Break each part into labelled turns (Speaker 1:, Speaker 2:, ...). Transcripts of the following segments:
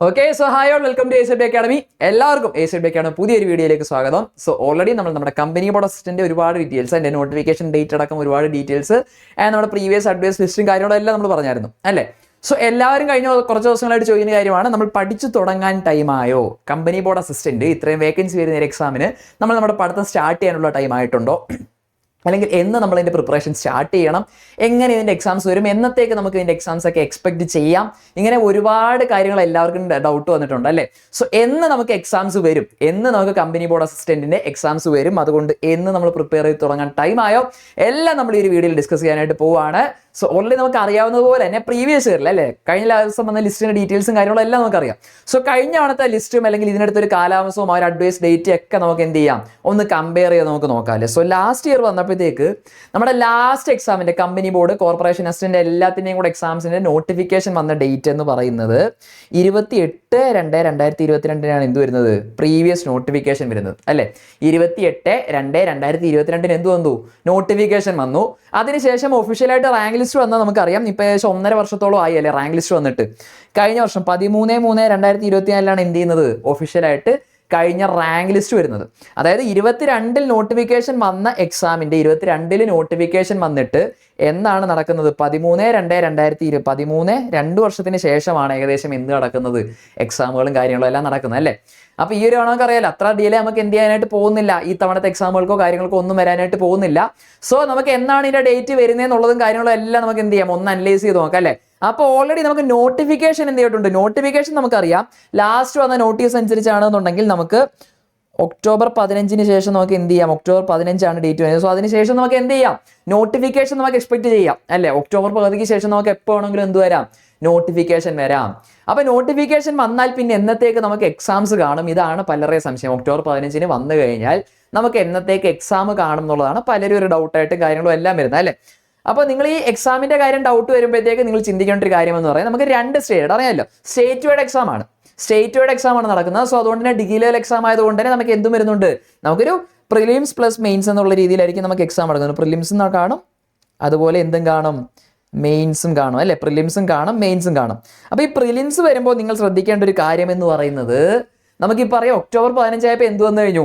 Speaker 1: Okay so hi all welcome to S B academy എല്ലാവർക്കും S B academy പുതിയൊരു വീഡിയോയിലേക്ക് സ്വാഗതം. സോ ഓൾറെഡി നമ്മൾ നമ്മുടെ കമ്പനി ബോർഡ് അസിസ്റ്റന്റ് ഒരുപാട് ഡീറ്റെയിൽസ് അതിന്റെ നോട്ടിഫിക്കേഷൻ ഡേറ്റ് അടക്കം ഒരുപാട് ഡീറ്റെയിൽസ് ആൻഡ് നമ്മുടെ പ്രീവിയസ് അഡ്വൈസ് ലിസ്റ്റും കാര്യങ്ങളും എല്ലാം നമ്മൾ പറഞ്ഞായിരുന്നു അല്ലേ? സോ എല്ലാവരും കഴിഞ്ഞ കുറച്ച് ദിവസങ്ങളായിട്ട് ചോദിക്കുന്ന കാര്യമാണ് നമ്മൾ പഠിച്ചു തുടങ്ങാൻ ടൈമായോ കമ്പനി ബോർഡ് അസിസ്റ്റന്റ് ഇത്രയും വേക്കൻസി വരുന്ന ഒരു എക്സാമിന് നമ്മൾ നമ്മുടെ പഠിത്തം സ്റ്റാർട്ട് ചെയ്യാനുള്ള ടൈം ആയിട്ടുണ്ടോ? അല്ലെങ്കിൽ എന്ന് നമ്മൾ അതിന്റെ പ്രിപ്പറേഷൻ സ്റ്റാർട്ട് ചെയ്യണം. എങ്ങനെ ഇതിന്റെ എക്സാംസ് വരും എന്നത്തേക്ക് നമുക്ക് ഇതിന്റെ എക്സാംസ് ഒക്കെ എക്സ്പെക്ട് ചെയ്യാം. ഇങ്ങനെ ഒരുപാട് കാര്യങ്ങൾ എല്ലാവർക്കും ഡൗട്ട് വന്നിട്ടുണ്ട് അല്ലേ? സോ എന്ന് നമുക്ക് എക്സാംസ് വരും. എന്ന് നമുക്ക് കമ്പനി ബോർഡ് അസിസ്റ്റന്റിന്റെ എക്സാംസ് വരും. അതുകൊണ്ട് എന്ന് നമ്മൾ പ്രിപ്പയർ ചെയ്ത് തുടങ്ങാൻ ടൈം ആയോ? എല്ലാം നമ്മൾ ഈ ഒരു വീഡിയോയിൽ ഡിസ്കസ് ചെയ്യാനായിട്ട് പോവാണ്. സോ ഓൾറെഡി നമുക്ക് അറിയാവുന്നത് പോലെ തന്നെ പ്രീവിയസ് ഇയറിൽ അല്ലേ? കഴിഞ്ഞ ദിവസം വന്ന ലിസ്റ്റിന്റെ ഡീറ്റെയിൽസും കാര്യങ്ങളും എല്ലാം നമുക്കറിയാം. സോ കഴിഞ്ഞ തവണത്തെ ലിസ്റ്റും അല്ലെങ്കിൽ ഇതിനടുത്ത് ഒരു കാലാവസ്ഥവും ആ ഒരു അഡ്വൈസ് ഡേറ്റ് ഒക്കെ നമുക്ക് എന്ത് ചെയ്യാം? ഒന്ന് കമ്പയർ ചെയ്ത് നമുക്ക് നോക്കാം അല്ലേ? സോ ലാസ്റ്റ് ഇയർ വന്നപ്പോഴത്തേക്ക് നമ്മുടെ ലാസ്റ്റ് എക്സാമിന്റെ കമ്പനി ബോർഡ് കോർപ്പറേഷൻ അസിസ്റ്റന്റ് എല്ലാത്തിന്റെയും കൂടെ എക്സാംസിന്റെ നോട്ടിഫിക്കേഷൻ വന്ന ഡേറ്റ് എന്ന് പറയുന്നത് ഇരുപത്തി എട്ട് രണ്ട് രണ്ടായിരത്തി ഇരുപത്തിരണ്ടിനാണ് എന്ത് വരുന്നത്? പ്രീവിയസ് നോട്ടിഫിക്കേഷൻ വരുന്നത് അല്ലേ? ഇരുപത്തി എട്ട് രണ്ട് രണ്ടായിരത്തി ഇരുപത്തിരണ്ടിന് എന്ത് വന്നു? നോട്ടിഫിക്കേഷൻ വന്നു. അതിനുശേഷം ഒഫീഷ്യലായിട്ട് റാങ്ക് ലിസ്റ്റ് വന്നാൽ നമുക്കറിയാം. ഇപ്പോൾ ഏകദേശം ഒന്നര വർഷത്തോളം ആയി അല്ലേ റാങ്ക് ലിസ്റ്റ് വന്നിട്ട്. കഴിഞ്ഞ വർഷം പതിമൂന്ന് മൂന്ന് രണ്ടായിരത്തി ഇരുപത്തിനാലിലാണ് എന്ത് ചെയ്യുന്നത്? ഒഫീഷ്യലായിട്ട് കഴിഞ്ഞ റാങ്ക് ലിസ്റ്റ് വരുന്നത്. അതായത് ഇരുപത്തിരണ്ടിൽ നോട്ടിഫിക്കേഷൻ വന്ന എക്സാമിന്റെ ഇരുപത്തിരണ്ടിൽ നോട്ടിഫിക്കേഷൻ വന്നിട്ട് എന്നാണ് നടക്കുന്നത്? പതിമൂന്ന് രണ്ട് രണ്ടായിരത്തി ഇരു പതിമൂന്ന് രണ്ട് വർഷത്തിന് ശേഷമാണ് ഏകദേശം എന്ത് നടക്കുന്നത്? എക്സാമുകളും കാര്യങ്ങളും എല്ലാം നടക്കുന്നത് അല്ലേ? അപ്പൊ ഈ ഒരു നമുക്ക് അറിയാലോ അത്ര ഡിലേ നമുക്ക് എന്ത് ചെയ്യാനായിട്ട് പോകുന്നില്ല. ഈ തവണത്തെ എക്സാമുകൾക്കോ കാര്യങ്ങൾക്കോ ഒന്നും വരാനായിട്ട് പോകുന്നില്ല. സോ നമുക്ക് എന്നാണ് ഇതിന്റെ ഡേറ്റ് വരുന്നതെന്നുള്ളതും കാര്യങ്ങളും എല്ലാം നമുക്ക് എന്ത് ചെയ്യാം? ഒന്ന് അനലൈസ് ചെയ്ത് നോക്കാം അല്ലേ? അപ്പോൾ ഓൾറെഡി നമുക്ക് നോട്ടിഫിക്കേഷൻ എന്ത് ചെയ്തിട്ടുണ്ട്? നോട്ടിഫിക്കേഷൻ നമുക്കറിയാം. ലാസ്റ്റ് വന്ന നോട്ടീസ് അനുസരിച്ചാണെന്നുണ്ടെങ്കിൽ നമുക്ക് ഒക്ടോബർ പതിനഞ്ചിന് ശേഷം നമുക്ക് എന്ത് ചെയ്യാം? ഒക്ടോബർ പതിനഞ്ചാണ് ഡേറ്റ് വരുന്നത്. സോ അതിന് ശേഷം നമുക്ക് എന്ത് ചെയ്യാം? നോട്ടിഫിക്കേഷൻ നമുക്ക് എക്സ്പെക്ട് ചെയ്യാം. അല്ലേ? ഒക്ടോബർ പകുതിക്ക് ശേഷം നമുക്ക് എപ്പോൾ വേണമെങ്കിലും എന്ത് വരാം? നോട്ടിഫിക്കേഷൻ വരാം. അപ്പൊ നോട്ടിഫിക്കേഷൻ വന്നാൽ പിന്നെ എന്നത്തേക്ക് നമുക്ക് എക്സാംസ് കാണും? ഇതാണ് പലരുടെ സംശയം. ഒക്ടോബർ പതിനഞ്ചിന് വന്നു കഴിഞ്ഞാൽ നമുക്ക് എന്നത്തേക്ക് എക്സാം കാണും എന്നുള്ളതാണ് പലരും ഒരു ഡൗട്ടായിട്ട് കാര്യങ്ങളും എല്ലാം വരുന്നത്. അല്ലേ? അപ്പോൾ നിങ്ങൾ ഈ എക്സാമിന്റെ കാര്യം ഡൗട്ട് വരുമ്പോഴത്തേക്ക് നിങ്ങൾ ചിന്തിക്കേണ്ട ഒരു കാര്യം എന്ന് പറയുന്നത് നമുക്ക് രണ്ട് സ്റ്റേറ്റ് അറിയാമല്ലോ സ്റ്റേറ്റ് വൈഡ് എക്സാം ആണ്. സ്റ്റേറ്റ് വൈഡ് എക്സാം ആണ് നടക്കുന്നത്. സോ അതുകൊണ്ട് തന്നെ ഡിഗ്രി ലെവൽ എക്സാം ആയതുകൊണ്ട് തന്നെ നമുക്ക് എന്തും വരുന്നുണ്ട്? നമുക്കൊരു പ്രിലിംസ് പ്ലസ് മെയിൻസ് എന്നുള്ള രീതിയിലായിരിക്കും നമുക്ക് എക്സാം നടക്കുന്നത്. പ്രിലിംസും കാണും അതുപോലെ എന്തും കാണും? മെയിൻസും കാണും അല്ലെ? പ്രിലിംസും കാണും മെയിൻസും കാണും. അപ്പോൾ ഈ പ്രിലിംസ് വരുമ്പോൾ നിങ്ങൾ ശ്രദ്ധിക്കേണ്ട ഒരു കാര്യം എന്ന് പറയുന്നത് നമുക്ക് നമുക്കിപ്പോൾ പറയാം ഒക്ടോബർ പതിനഞ്ചായപ്പോൾ എന്ത് വന്നു കഴിഞ്ഞു?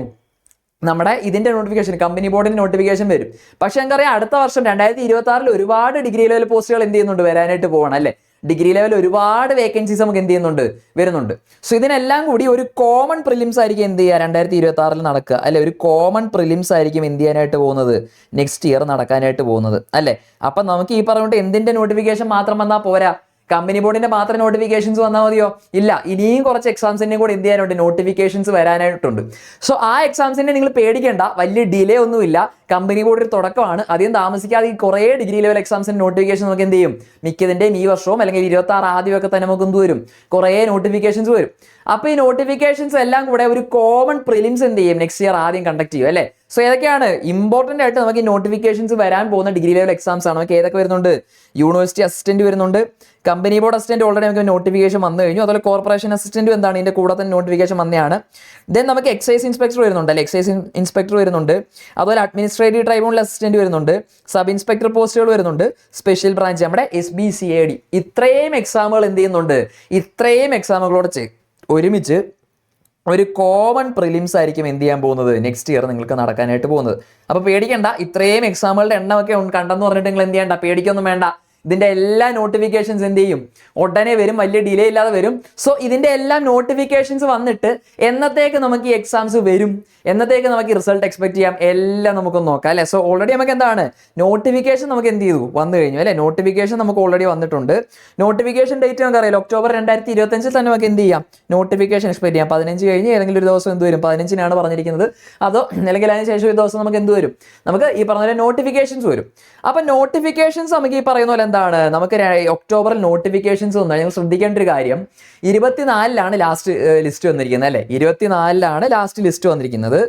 Speaker 1: നമ്മുടെ ഇതിന്റെ നോട്ടിഫിക്കേഷൻ കമ്പനി ബോർഡിന്റെ നോട്ടിഫിക്കേഷൻ വരും. പക്ഷെ നമുക്കറിയാം അടുത്ത വർഷം രണ്ടായിരത്തി ഇരുപത്തി ആറിൽ ഒരുപാട് ഡിഗ്രി ലെവൽ പോസ്റ്റുകൾ എന്ത് ചെയ്യുന്നുണ്ട്? വരാനായിട്ട് പോകണം അല്ലേ? ഡിഗ്രി ലെവൽ ഒരുപാട് വേക്കൻസീസ് നമുക്ക് എന്ത് ചെയ്യുന്നുണ്ട്? വരുന്നുണ്ട്. സോ ഇതിനെല്ലാം കൂടി ഒരു കോമൺ പ്രിലിംസ് ആയിരിക്കും എന്ത് ചെയ്യുക? രണ്ടായിരത്തി ഇരുപത്തി ആറിൽ നടക്കുക. അല്ലെ? ഒരു കോമൺ പ്രിലിംസ് ആയിരിക്കും എന്ത് ചെയ്യാനായിട്ട് പോകുന്നത്? നെക്സ്റ്റ് ഇയർ നടക്കാനായിട്ട് പോകുന്നത്. അല്ലേ? അപ്പം നമുക്ക് ഈ പറഞ്ഞുകൊണ്ട് എന്തിന്റെ നോട്ടിഫിക്കേഷൻ മാത്രം വന്നാൽ പോരാ? കമ്പനി ബോർഡിന്റെ മാത്രം നോട്ടിഫിക്കേഷൻസ് വന്നാൽ മതിയോ? ഇല്ല ഇനിയും കുറച്ച് എക്സാംസിന്റെ കൂടെ എന്ത് ചെയ്യാനുണ്ട്? നോട്ടിഫിക്കേഷൻസ് വരാനായിട്ടുണ്ട്. സോ ആ എക്സാംസിന്റെ നിങ്ങൾ പേടിക്കേണ്ട വലിയ ഡിലേ ഒന്നുമില്ല. കമ്പനി ബോർഡ് ഒരു തുടക്കമാണ്. അധികം താമസിക്കാതെ ഈ കുറേ ഡിഗ്രി ലെവൽ എക്സാംസിന്റെ നോട്ടിഫിക്കേഷൻ നമുക്ക് എന്ത് ചെയ്യും? മിക്കതിന്റെയും ഈ വർഷവും അല്ലെങ്കിൽ ഇരുപത്തി ആറ് ആദ്യമൊക്കെ തന്നെ നമുക്ക് എന്ത് വരും? കുറേ നോട്ടിഫിക്കേഷൻസ് വരും. അപ്പൊ ഈ നോട്ടിഫിക്കേഷൻസ് എല്ലാം കൂടെ ഒരു കോമൺ പ്രിലിംസ് എന്ത് ചെയ്യും? നെക്സ്റ്റ് ഇയർ ആദ്യം കണ്ടക്ട് ചെയ്യും അല്ലേ? സോ ഏതൊക്കെയാണ്? ഇമ്പോർട്ടന്റ് ആയിട്ട് നമുക്ക് ഈ നോട്ടിഫിക്കേഷൻസ് വരാൻ പോകുന്ന ഡിഗ്രി ലെവൽ എക്സാംസ് ആണ്. നമുക്ക് ഏതൊക്കെ വരുന്നുണ്ട്? യൂണിവേഴ്സിറ്റി അസിസ്റ്റന്റ് വരുന്നുണ്ട്. കമ്പനി ബോർഡ് അസിസ്റ്റന്റ് ഓൾറെഡി നമുക്ക് നോട്ടിഫിക്കേഷൻ വന്നു കഴിഞ്ഞു. അതുപോലെ കോർപ്പറേഷൻ അസിസ്റ്റന്റും എന്താണ്? ഇതിന്റെ കൂടെ തന്നെ നോട്ടിഫിക്കേഷൻ വന്നതാണ് ദെൻ നമുക്ക് എക്സൈസ് ഇൻസ്പെക്ടർ വരുന്നുണ്ട് അല്ലെ? എക്സൈസ് ഇൻസ്പെക്ടർ വരുന്നുണ്ട്. അതുപോലെ അഡ്മിനിസ്ട്രേറ്റീവ് ട്രൈബ്യൂണൽ അസിസ്റ്റന്റ് വരുന്നുണ്ട്. സബ് ഇൻസ്പെക്ടർ പോസ്റ്റുകൾ വരുന്നുണ്ട്. സ്പെഷ്യൽ ബ്രാഞ്ച് നമ്മുടെ S B C A D ഇത്രയും എക്സാമുകൾ എന്ത് ചെയ്യുന്നുണ്ട്? ഇത്രയും എക്സാമുകളോട് ഒരുമിച്ച് ഒരു കോമൺ പ്രിലിംസ് ആയിരിക്കും എന്ത് ചെയ്യാൻ പോകുന്നത്? നെക്സ്റ്റ് ഇയർ നിങ്ങൾക്ക് നടക്കാനായിട്ട് പോകുന്നത്. അപ്പോൾ പേടിക്കേണ്ട ഇത്രയും എക്സാമുകളുടെ എണ്ണമൊക്കെ കണ്ടെന്ന് പറഞ്ഞിട്ട് നിങ്ങൾ എന്ത് ചെയ്യണ്ട? പേടിക്കൊന്നും വേണ്ട. ഇതിന്റെ എല്ലാ നോട്ടിഫിക്കേഷൻസ് എന്ത് ചെയ്യും? ഉടനെ വരും വലിയ ഡിലേ ഇല്ലാതെ വരും. സോ ഇതിന്റെ എല്ലാം നോട്ടിഫിക്കേഷൻസ് വന്നിട്ട് എന്നത്തേക്ക് നമുക്ക് ഈ എക്സാംസ് വരും? എന്നത്തേക്ക് നമുക്ക് റിസൾട്ട് എക്സ്പെക്ട് ചെയ്യാം? എല്ലാം നമുക്കൊന്ന് നോക്കാം അല്ലെ? സോ ഓൾറെഡി നമുക്ക് എന്താണ്? നോട്ടിഫിക്കേഷൻ നമുക്ക് എന്ത് ചെയ്തു? വന്നു കഴിഞ്ഞു അല്ലേ? നോട്ടിഫിക്കേഷൻ നമുക്ക് ഓൾറെഡി വന്നിട്ടുണ്ട്. നോട്ടിഫിക്കേഷൻ ഡേറ്റ് നമുക്ക് അറിയാം ഒക്ടോബർ രണ്ടായിരത്തി ഇരുപത്തഞ്ചിൽ തന്നെ നമുക്ക് എന്ത് ചെയ്യാം? നോട്ടിഫിക്കേഷൻ എക്സ്പെക്ട് ചെയ്യാം. പതിനഞ്ച് കഴിഞ്ഞ് ഏതെങ്കിലും ഒരു ദിവസം എന്ത് വരും? പതിനഞ്ചിനാണ് പറഞ്ഞിരിക്കുന്നത്. അതോ അല്ലെങ്കിൽ അതിന് ശേഷം ഒരു ദിവസം നമുക്ക് എന്ത് വരും? നമുക്ക് ഈ പറഞ്ഞ നോട്ടിഫിക്കേഷൻസ് വരും. അപ്പൊ നോട്ടിഫിക്കേഷൻസ് നമുക്ക് ഈ പറയുന്ന പോലെ എന്താണ്? നമുക്ക് ഒക്ടോബറിൽ നോട്ടിഫിക്കേഷൻസ് വന്നാൽ ഞങ്ങൾ ശ്രദ്ധിക്കേണ്ട ഒരു കാര്യം ഇരുപത്തിനാലിലാണ് ലാസ്റ്റ് ലിസ്റ്റ് വന്നിരിക്കുന്നത് അല്ലേ? ഇരുപത്തിനാലിലാണ് ലാസ്റ്റ് ലിസ്റ്റ് വന്നിരിക്കുന്നത്.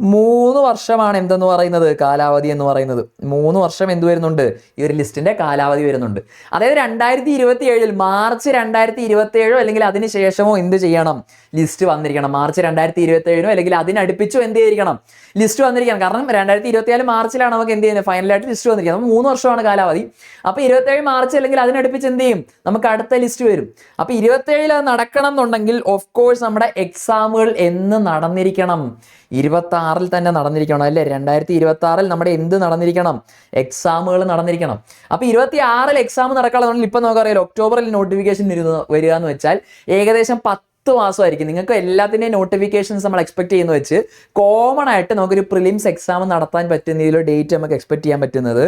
Speaker 1: മൂന്ന് വർഷമാണ് എന്തെന്ന് പറയുന്നത്? കാലാവധി എന്ന് പറയുന്നത്. മൂന്ന് വർഷം എന്ത് വരുന്നുണ്ട്? ഈ ഒരു ലിസ്റ്റിന്റെ കാലാവധി വരുന്നുണ്ട്. അതായത് രണ്ടായിരത്തി ഇരുപത്തി ഏഴിൽ മാർച്ച് രണ്ടായിരത്തി ഇരുപത്തി ഏഴോ അല്ലെങ്കിൽ അതിന് ശേഷമോ എന്ത് ചെയ്യണം? ലിസ്റ്റ് വന്നിരിക്കണം. മാർച്ച് രണ്ടായിരത്തി ഇരുപത്തി ഏഴിനോ അല്ലെങ്കിൽ അതിനടുപ്പിച്ചോ എന്ത് ചെയ്തിരിക്കണം? ലിസ്റ്റ് വന്നിരിക്കണം. കാരണം രണ്ടായിരത്തി ഇരുപത്തിനാല് മാർച്ചിലാണ് നമുക്ക് എന്ത് ചെയ്യുന്നത്? ഫൈനലായിട്ട് ലിസ്റ്റ് വന്നിരിക്കുന്നത്. മൂന്ന് വർഷമാണ് കാലാവധി. അപ്പോൾ ഇരുപത്തേഴ് മാർച്ച് അല്ലെങ്കിൽ അതിനടുപ്പിച്ച് എന്ത് ചെയ്യും? നമുക്ക് അടുത്ത ലിസ്റ്റ് വരും. അപ്പോൾ ഇരുപത്തേഴിൽ അത് നടക്കണം എന്നുണ്ടെങ്കിൽ ഓഫ് കോഴ്സ് നമ്മുടെ എക്സാമുകൾ എന്ന് നടന്നിരിക്കണം. ഇരുപത്തി ആറിൽ തന്നെ നടന്നിരിക്കണം അല്ലേ? രണ്ടായിരത്തി ഇരുപത്തി ആറിൽ നമ്മുടെ എന്ത് നടന്നിരിക്കണം? എക്സാമുകൾ നടന്നിരിക്കണം. അപ്പോൾ ഇരുപത്തി ആറിൽ എക്സാം നടക്കാനുള്ള ഇപ്പം നമുക്കറിയാലോ ഒക്ടോബറിൽ നോട്ടിഫിക്കേഷൻ വരിക എന്ന് വെച്ചാൽ ഏകദേശം പത്ത് മാസമായിരിക്കും. നിങ്ങൾക്ക് എല്ലാത്തിന്റെയും നോട്ടിഫിക്കേഷൻസ് നമ്മൾ എക്സ്പെക്ട് ചെയ്യുന്ന വെച്ച് കോമൺ ആയിട്ട് നമുക്കൊരു പ്രിലിംസ് എക്സാം നടത്താൻ പറ്റുന്ന ഇതിലൊരു ഡേറ്റ് നമുക്ക് എക്സ്പെക്ട് ചെയ്യാൻ പറ്റുന്നത്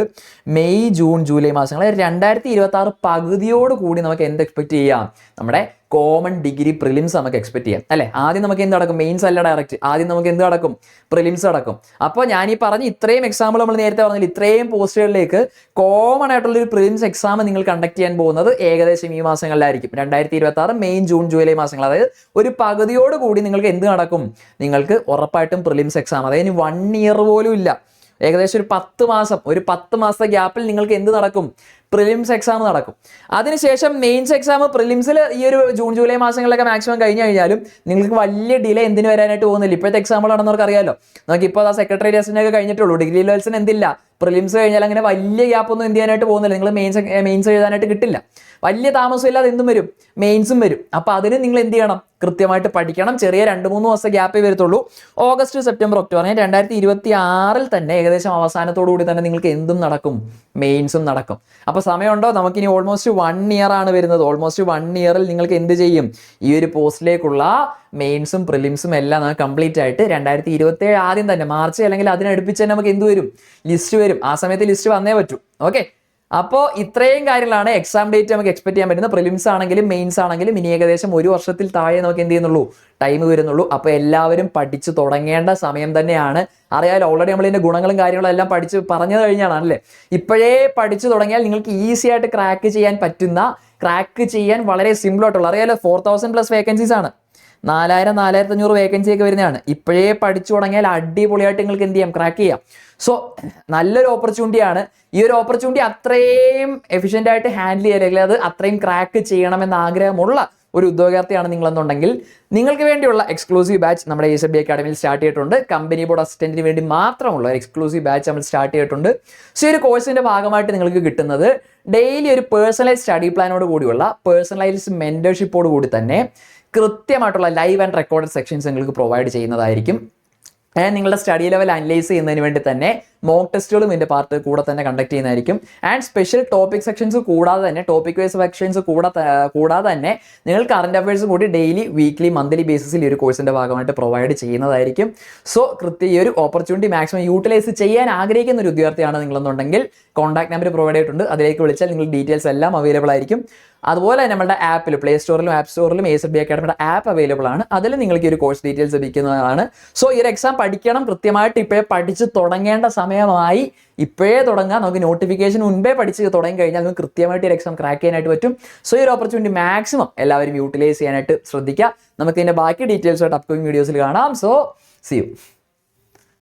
Speaker 1: മെയ് ജൂൺ ജൂലൈ മാസങ്ങൾ രണ്ടായിരത്തി ഇരുപത്തി ആറ് പകുതിയോട് കൂടി നമുക്ക് എന്ത് എക്സ്പെക്ട് ചെയ്യാം? നമ്മുടെ കോമൺ ഡിഗ്രി പ്രിലിംസ് നമുക്ക് എക്സ്പെക്ട് ചെയ്യാം. അല്ലേ? ആദ്യം നമുക്ക് എന്ത് നടക്കും? മെയിൻസ് അല്ല ഡയറക്റ്റ് ആദ്യം നമുക്ക് എന്ത് നടക്കും? പ്രിലിംസ് നടക്കും. അപ്പോൾ ഞാൻ ഈ പറഞ്ഞ ഇത്രയും എക്സാമ്പിൾ നമ്മൾ നേരത്തെ പറഞ്ഞില്ല ഇത്രയും പോസ്റ്റുകളിലേക്ക് കോമൺ ആയിട്ടുള്ള ഒരു പ്രിലിംസ് എക്സാം നിങ്ങൾ കണ്ടക്ട് ചെയ്യാൻ പോകുന്നത് ഏകദേശം ഈ മാസങ്ങളിലായിരിക്കും. രണ്ടായിരത്തി ഇരുപത്തി ആറ് മെയ് ജൂൺ ജൂലൈ മാസങ്ങൾ. അതായത് ഒരു പകുതിയോട് കൂടി നിങ്ങൾക്ക് എന്ത് നടക്കും? നിങ്ങൾക്ക് ഉറപ്പായിട്ടും പ്രിലിംസ് എക്സാം അതായത് വൺ ഇയർ പോലും ഇല്ല. ഏകദേശം ഒരു പത്ത് മാസം ഒരു പത്ത് മാസത്തെ ഗ്യാപ്പിൽ നിങ്ങൾക്ക് എന്ത് നടക്കും? പ്രിലിംസ് എക്സാം നടക്കും. അതിനുശേഷം മെയിൻസ് എക്സാം പ്രിലിംസിൽ ഈ ഒരു ജൂൺ ജൂലൈ മാസങ്ങളിലൊക്കെ മാക്സിമം കഴിഞ്ഞു കഴിഞ്ഞാലും നിങ്ങൾക്ക് വലിയ ഡിലേ എന്തിനു വരാനായിട്ട് പോകുന്നില്ല. ഇപ്പോഴത്തെ എക്സാമ്പിൾ ആണെന്നവർക്ക് അറിയാമല്ലോ നമുക്ക് ഇപ്പോൾ ആ സെക്രട്ടറി ഒക്കെ കഴിഞ്ഞിട്ടുള്ളൂ. ഡിഗ്രി ലെവൽസിന് എന്തില്ല. പ്രിലിംസ് കഴിഞ്ഞാൽ അങ്ങനെ വലിയ ഗ്യാപ്പ് ഒന്നും എന്ത് ചെയ്യാനായിട്ട് പോകുന്നില്ല. നിങ്ങൾ മെയിൻസ് മെയിൻസ് എഴുതാനായിട്ട് കിട്ടില്ല. വലിയ താമസമില്ലാതെ എന്തും വരും. മെയിൻസും വരും. അപ്പോൾ അതിന് നിങ്ങൾ എന്ത് ചെയ്യണം? കൃത്യമായിട്ട് പഠിക്കണം. ചെറിയ രണ്ട് മൂന്ന് ദിവസം ഗ്യാപ്പേ വരത്തുള്ളൂ. ഓഗസ്റ്റ് സെപ്റ്റംബർ ഒക്ടോബർ അങ്ങനെ രണ്ടായിരത്തി ഇരുപത്തി ആറിൽ തന്നെ ഏകദേശം അവസാനത്തോടു കൂടി തന്നെ നിങ്ങൾക്ക് എന്തും നടക്കും. മെയിൻസും നടക്കും. അപ്പോൾ സമയമുണ്ടോ? നമുക്കിനി ഓൾമോസ്റ്റ് വൺ ഇയർ ആണ് വരുന്നത്. ഓൾമോസ്റ്റ് വൺ ഇയറിൽ നിങ്ങൾക്ക് എന്ത് ചെയ്യും? ഈ ഒരു പോസ്റ്റിലേക്കുള്ള മെയിൻസും പ്രിലിംസും എല്ലാം നമുക്ക് കംപ്ലീറ്റ് ആയിട്ട് രണ്ടായിരത്തി ഇരുപത്തി ഏഴ് ആദ്യം തന്നെ മാർച്ച് അല്ലെങ്കിൽ അതിനടുപ്പിച്ച് തന്നെ നമുക്ക് എന്ത് വരും? ലിസ്റ്റ് വരും. ആ സമയത്ത് ലിസ്റ്റ് വന്നേ പറ്റൂ. ഓക്കെ അപ്പോൾ ഇത്രയും കാര്യങ്ങളാണ് എക്സാം ഡേറ്റ് നമുക്ക് എക്സ്പെക്ട് ചെയ്യാൻ പറ്റുന്നത്. പ്രിലിംസ് ആണെങ്കിലും മെയിൻസ് ആണെങ്കിലും ഇനി ഏകദേശം ഒരു വർഷത്തിൽ താഴെ നമുക്ക് എന്ത് ചെയ്യുന്നുള്ളൂ? ടൈം വരുന്നുള്ളൂ. അപ്പോൾ എല്ലാവരും പഠിച്ചു തുടങ്ങേണ്ട സമയം തന്നെയാണ്. അറിയാമല്ലോ ഓൾറെഡി നമ്മൾ ഇതിന്റെ ഗുണങ്ങളും കാര്യങ്ങളും എല്ലാം പഠിച്ച് പറഞ്ഞു കഴിഞ്ഞാണ് അല്ലേ ഇപ്പോഴേ പഠിച്ചു തുടങ്ങിയാൽ നിങ്ങൾക്ക് ഈസി ആയിട്ട് ക്രാക്ക് ചെയ്യാൻ പറ്റുന്ന ക്രാക്ക് ചെയ്യാൻ വളരെ സിമ്പിൾ ആയിട്ടുള്ള അറിയാമല്ലോ ഫോർ തൗസൻഡ് പ്ലസ് വേക്കൻസീസ് ആണ്. നാലായിരം നാലായിരത്തി അഞ്ഞൂറ് വേക്കൻസി ഒക്കെ വരുന്നതാണ്. ഇപ്പോഴേ പഠിച്ചു തുടങ്ങിയാൽ അടിപൊളിയായിട്ട് നിങ്ങൾക്ക് എന്ത് ചെയ്യാം? ക്രാക്ക് ചെയ്യാം. സോ നല്ലൊരു ഓപ്പർച്യൂണിറ്റിയാണ് ഈ ഒരു ഓപ്പർച്യൂണിറ്റി അത്രയും എഫിഷ്യന്റ് ആയിട്ട് ഹാൻഡിൽ ചെയ്യാൻ അല്ലെങ്കിൽ അത് അത്രയും ക്രാക്ക് ചെയ്യണമെന്ന് ആഗ്രഹമുള്ള ഒരു ഉദ്യോഗാർത്ഥിയാണ് നിങ്ങളെന്നുണ്ടെങ്കിൽ നിങ്ങൾക്ക് വേണ്ടിയുള്ള എക്സ്ക്ലൂസീവ് ബാച്ച് നമ്മുടെ എസ് ബി അക്കാഡമിയിൽ സ്റ്റാർട്ട് ചെയ്തിട്ടുണ്ട്. കമ്പനി ബോർഡ് അസിസ്റ്റന്റിന് വേണ്ടി മാത്രമുള്ള ഒരു എക്സ്ക്ലൂസീവ് ബാച്ച് നമ്മൾ സ്റ്റാർട്ട് ചെയ്തിട്ടുണ്ട്. സോ ഈ ഒരു കോഴ്സിന്റെ ഭാഗമായിട്ട് നിങ്ങൾക്ക് കിട്ടുന്നത് ഡെയിലി ഒരു പേഴ്സണലൈസ് സ്റ്റഡി പ്ലാനോട് കൂടിയുള്ള പേഴ്സണലൈസ്ഡ് മെന്റർഷിപ്പോട് കൂടി തന്നെ കൃത്യമായിട്ടുള്ള ലൈവ് ആൻഡ് റെക്കോർഡഡ് സെക്ഷൻസ് നിങ്ങൾക്ക് പ്രൊവൈഡ് ചെയ്യുന്നതായിരിക്കും. ആൻഡ് നിങ്ങളുടെ സ്റ്റഡി ലെവൽ അനലൈസ് ചെയ്യുന്നതിന് വേണ്ടി തന്നെ മോക്ക് ടെസ്റ്റുകളും ഇതിന്റെ പാർട്ട് കൂടെ തന്നെ കണ്ടക്ട് ചെയ്യുന്നതായിരിക്കും. ആൻഡ് സ്പെഷ്യൽ ടോപ്പിക് സെക്ഷൻസ് കൂടാതെ തന്നെ ടോപ്പിക് വൈസ് സെക്ഷൻസ് കൂടെ കൂടാതെ തന്നെ നിങ്ങൾ കറണ്ട് അഫയേഴ്സ് കൂടി ഡെയിലി വീക്ക്ലി മന്ത്ലി ബേസിസിൽ ഈ ഒരു കോഴ്സിന്റെ ഭാഗമായിട്ട് പ്രൊവൈഡ് ചെയ്യുന്നതായിരിക്കും. സോ കൃത്യ ഈ ഒരു ഓപ്പർച്യൂണിറ്റി മാക്സിമം യൂട്ടിലൈസ് ചെയ്യാൻ ആഗ്രഹിക്കുന്ന ഒരു ഉദ്യോഗാർത്ഥിയാണ് നിങ്ങളെന്നുണ്ടെങ്കിൽ കോൺടാക്ട് നമ്പർ പ്രൊവൈഡ് ചെയ്തിട്ടുണ്ട്. അതിലേക്ക് വിളിച്ചാൽ നിങ്ങൾ ഡീറ്റെയിൽസ് എല്ലാം അവൈലബിൾ ആയിരിക്കും. അതുപോലെ നമ്മുടെ ആപ്പിൽ പ്ലേ സ്റ്റോറിലും ആപ്പ് സ്റ്റോറിലും എ എസ് ബി അക്കാഡമിയുടെ ആപ്പ് അവൈലബിൾ ആണ്. അതിൽ നിങ്ങൾക്ക് ഈ ഒരു കോഴ്സ് ഡീറ്റെയിൽസ് ലഭിക്കുന്നതാണ്. സോ ഈ ഒരു എക്സാം പഠിക്കണം കൃത്യമായിട്ട് ഇപ്പോൾ പഠിച്ച് തുടങ്ങേണ്ട സമയമായി ഇപ്പോഴേ തുടങ്ങാം. നമുക്ക് നോട്ടിഫിക്കേഷൻ മുൻപേ പഠിച്ച് തുടങ്ങി കഴിഞ്ഞാൽ നമുക്ക് കൃത്യമായിട്ട് ഒരു എക്സാം ക്രാക്ക് ചെയ്യാനായിട്ട് പറ്റും. സോ ഈ ഒരു ഓപ്പർച്യൂണിറ്റി മാക്സിമം എല്ലാവരും യൂട്ടിലൈസ് ചെയ്യാനായിട്ട് ശ്രദ്ധിക്കുക നമുക്ക് ഇതിന്റെ ബാക്കി ഡീറ്റെയിൽസ് ആയിട്ട് അപ്കമിങ് വീഡിയോസിൽ കാണാം. So C U